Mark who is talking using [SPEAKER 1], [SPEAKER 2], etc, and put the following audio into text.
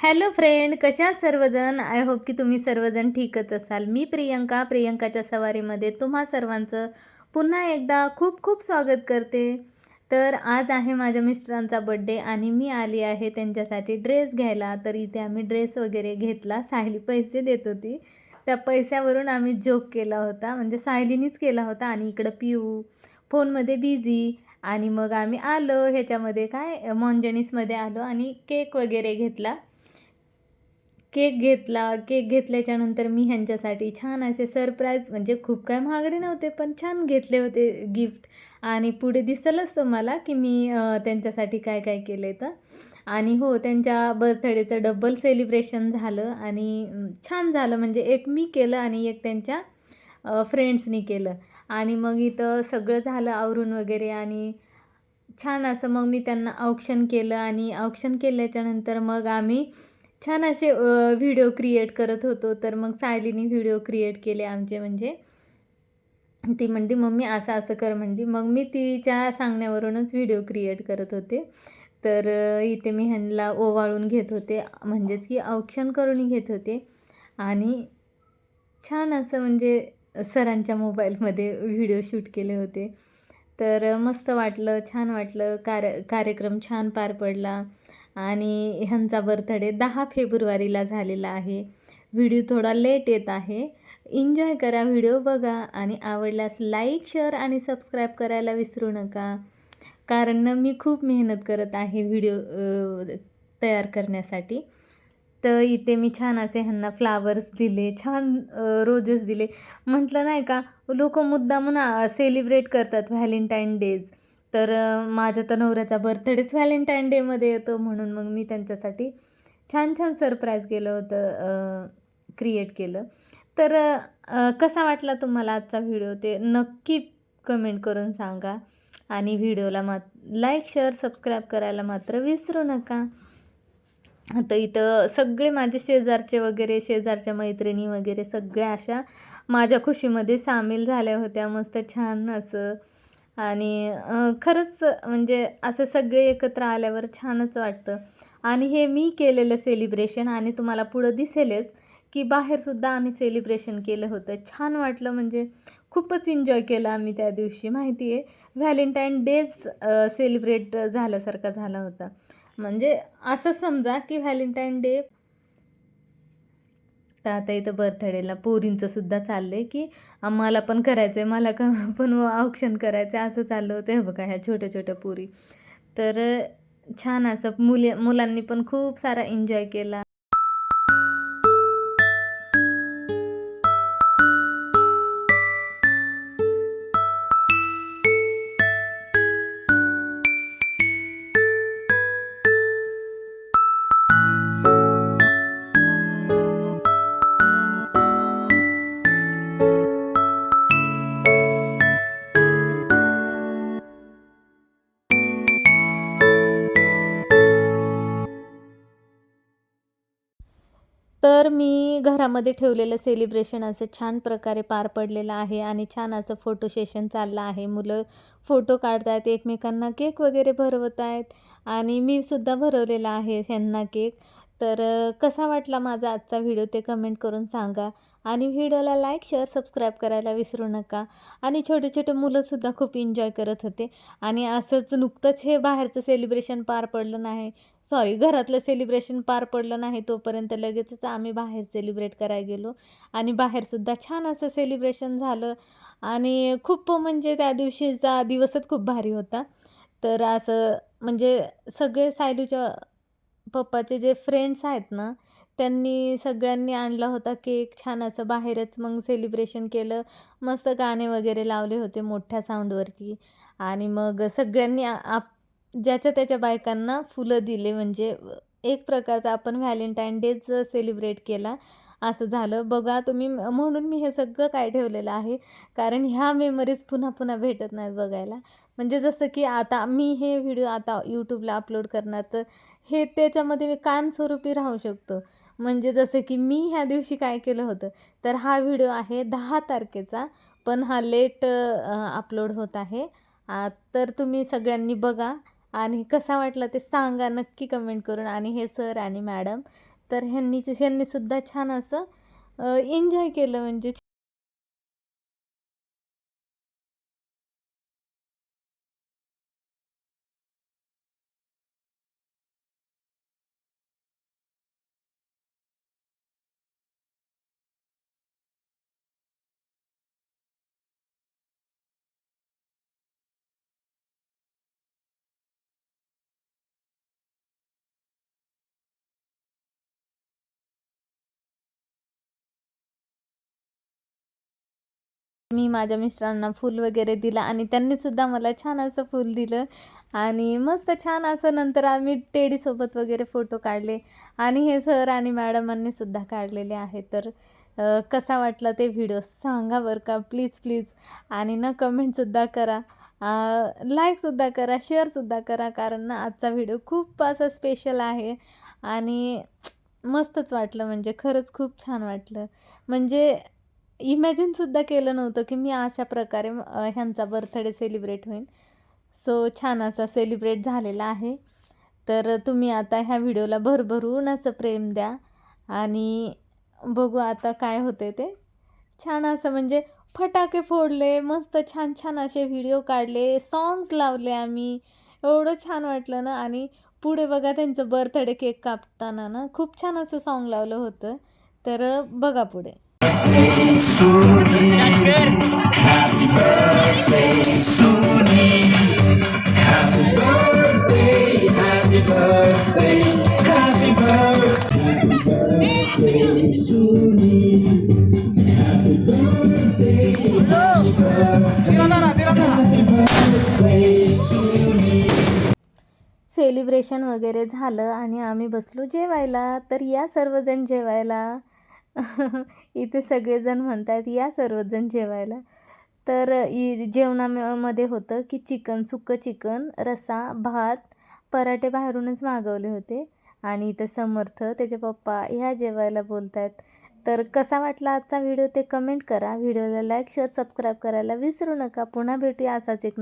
[SPEAKER 1] Hello friend कशा सर्वजण? I hope की तुम्ही सर्वजण ठीकच असाल. मी प्रियंका प्रियंकाच्या सवारीमध्ये तुम्हा सर्वांचं पुन्हा एकदा खूप खूप स्वागत करते. तर आज आहे माझ्या मिस्टरांचा बड्डे आणि मी आली आहे त्यांच्यासाठी ड्रेस घ्यायला. तर इथे आम्ही ड्रेस वगैरे घेतला. सायली पैसे देत होती. त्या पैशावरून आम्ही जोक केला होता. म्हणजे सायलीनीच केला होता आणि इकडं पिऊ फोनमध्ये बिझी आणि मग आम्ही आलो. ह्याच्यामध्ये काय मॉन्जनीसमध्ये आलो आणि केक वगैरे घेतला. केक घेतला केक घेतल्याच्यानंतर मी ह्यांच्यासाठी छान असे सरप्राईज म्हणजे खूप काय महागडे नव्हते पण छान घेतले होते गिफ्ट आणि पुढे दिसलंच मला की मी त्यांच्यासाठी काय काय केलं आहे तर. आणि हो त्यांच्या बर्थडेचं डबल सेलिब्रेशन झालं आणि छान झालं. म्हणजे एक मी केलं आणि एक त्यांच्या फ्रेंड्सनी केलं. आणि मग इथं सगळं झालं आवरून वगैरे आणि छान असं मग मी त्यांना औक्षण केलं आणि औक्षण केल्याच्यानंतर मग आम्ही छान असे व्हिडिओ क्रिएट करत होतो. तर मग सायलीने व्हिडिओ क्रिएट केले आमचे म्हणजे. ती म्हणते मम्मी असं असं कर म्हणते मग मी तिच्या सांगण्यावरूनच व्हिडिओ क्रिएट करत होते. तर इथे मी ह्यांना ओवाळून घेत होते. म्हणजेच की औक्षण करून घेत होते. आणि छान असं म्हणजे सरांच्या मोबाईलमध्ये व्हिडिओ शूट केले होते. तर मस्त वाटलं छान वाटलं. कार्य कार्यक्रम छान पार पडला. आणि ह्यांचा बर्थडे दहा फेब्रुवारीला झालेला आहे. व्हिडिओ थोडा लेट येत आहे. एन्जॉय करा व्हिडिओ बघा आणि आवडल्यास लाईक शेअर आणि सबस्क्राईब करायला विसरू नका. कारण मी खूप मेहनत करत आहे व्हिडिओ तयार करण्यासाठी. तर इथे मी छान असे ह्यांना फ्लावर्स दिले छान रोजेस दिले. म्हटलं नाही का लोक मुद्दामून सेलिब्रेट करतात व्हॅलेंटाईन डेज तर माझ्या तर नवऱ्याचा बर्थडेच व्हॅलेंटाईन डेमध्ये येतो म्हणून मग मी त्यांच्यासाठी छान छान सरप्राईज केलं होतं क्रिएट केलं. तर कसा वाटला तुम्हाला आजचा व्हिडिओ ते नक्की कमेंट करून सांगा. आणि व्हिडिओला मात लाईक शेअर सबस्क्राईब करायला मात्र विसरू नका. तर इथं सगळे माझे शेजारचे वगैरे शेजारच्या मैत्रिणी वगैरे सगळ्या अशा माझ्या खुशीमध्ये सामील झाल्या होत्या. मस्त छान असं आणि खरंच म्हणजे असं सगळे एकत्र आल्यावर छानच वाटतं. आणि हे मी केलेलं सेलिब्रेशन आणि तुम्हाला पुढं दिसेलच की बाहेरसुद्धा आम्ही सेलिब्रेशन केलं होतं. छान वाटलं म्हणजे खूपच एन्जॉय केलं आम्ही त्या दिवशी माहिती आहे? व्हॅलेंटाईन डेज सेलिब्रेट झाल्यासारखा झाला होता. म्हणजे असं समजा की व्हॅलेंटाईन डे तर आता इथं बर्थडेला पोरींचं सुद्धा चाललं आहे की आम्हाला पण करायचं आहे मला का पण औक्षण करायचं आहे असं चाललं होतं. हे बघा ह्या छोट्या छोट्या पोरी. तर छान असं मुली मुलांनी पण खूप सारा एन्जॉय केला. तर मी घरामध्ये ठेवलेलं सेलिब्रेशन असं छान प्रकारे पार पडलेलं आहे आणि छान असं फोटो सेशन चाललं आहे. मुलं फोटो काढत आहेत एकमेकांना केक वगैरे भरवत आहेत आणि मी सुद्धा भरवलेला आहे ह्यांना केक तर कसा वाटला माझा आजचा व्हिडिओ ते कमेंट करून सांगा. आणि व्हिडिओला लाईक शेअर सबस्क्राईब करायला विसरू नका. आणि छोटे छोटे मुलंसुद्धा खूप एन्जॉय करत होते. आणि असंच नुकतंच हे बाहेरचं सेलिब्रेशन पार पडलं नाही. सॉरी घरातलं सेलिब्रेशन पार पडलं नाही तोपर्यंत लगेचच आम्ही बाहेर सेलिब्रेट करायला गेलो. आणि बाहेरसुद्धा छान असं सेलिब्रेशन झालं. आणि खूप म्हणजे त्या दिवशीचा दिवसच खूप भारी होता. तर असं म्हणजे सगळे सायलूच्या पप्पाचे जे फ्रेंड्स आहेत ना त्यांनी सगळ्यांनी आणला होता केक छान असं बाहेरच मग सेलिब्रेशन केलं. मस्त गाणे वगैरे लावले होते मोठ्या साऊंडवरती आणि मग सगळ्यांनी आप ज्याच्या त्याच्या बायकांना फुलं दिले. म्हणजे एक प्रकारचा आपण व्हॅलेंटाईन डेज सेलिब्रेट केला. असं झालं. बघा तुम्ही म्हणून मी हे सगळं काय ठेवलेलं आहे. कारण ह्या मेमरीज पुन्हा पुन्हा भेटत नाहीत बघायला. म्हणजे जसं की आता मी हे व्हिडिओ आता यूट्यूबला अपलोड करणार तर हे त्याच्यामध्ये मी कायमस्वरूपी राहू शकतो. म्हणजे जसं की मी ह्या दिवशी काय केलं होतं तर हा व्हिडिओ आहे दहा तारखेचा पण हा लेट अपलोड होत आहे. तर तुम्ही सगळ्यांनी बघा आणि कसा वाटला ते सांगा नक्की कमेंट करून. आणि हे सर आणि मॅडम तर ह्यांनी ह्यांनीसुद्धा छान असं एन्जॉय केलं म्हणजे मी माझ्या मिस्टरांना फूल वगैरे दिलं आणि त्यांनीसुद्धा मला छान असं फूल दिलं. आणि मस्त छान असं नंतर आम्ही टेडीसोबत वगैरे फोटो काढले. आणि हे सर आणि मॅडमांनी सुद्धा काढलेले आहे तर कसा वाटला ते व्हिडिओ सांगा बरं का? Please please. आणि ना कमेंटसुद्धा करा. लाईकसुद्धा करा शेअरसुद्धा करा कारण ना आजचा व्हिडिओ खूप असा स्पेशल आहे. आणि मस्तच वाटलं म्हणजे खरंच खूप छान वाटलं. म्हणजे इमॅजिनसुद्धा केलं नव्हतं की मी अशा प्रकारे ह्यांचा बर्थडे सेलिब्रेट होईल सो छान असा सेलिब्रेट झालेला आहे. तर तुम्ही आता ह्या व्हिडिओला भरभरून असं प्रेम द्या आणि बघू आता काय होते ते. छान असं म्हणजे फटाके फोडले मस्त छान छान असे व्हिडिओ काढले सॉंग्स लावले आम्ही. एवढं छान वाटलं ना आणि पुढे बघा त्यांचं बर्थडे केक कापताना ना खूप छान असं सॉन्ग लावलं होतं. तर बघा पुढे. सेलिब्रेशन वगैरे झालं आणि आम्ही बसलो जेवायला तर या सर्वजण जेवायला. इथे सगळेजण म्हणतात या सर्वजण जेवायला. तर इ जेवणामध्ये होतं की चिकन सुक्कं चिकन रस्सा भात पराठे बाहेरूनच मागवले होते. आणि इथं समर्थ त्याचे पप्पा ह्या जेवायला बोलत आहेत तर कसा वाटला आजचा व्हिडिओ ते कमेंट करा. व्हिडिओला लाईक शेअर सबस्क्राईब करायला विसरू नका. पुन्हा भेटूया असाच एक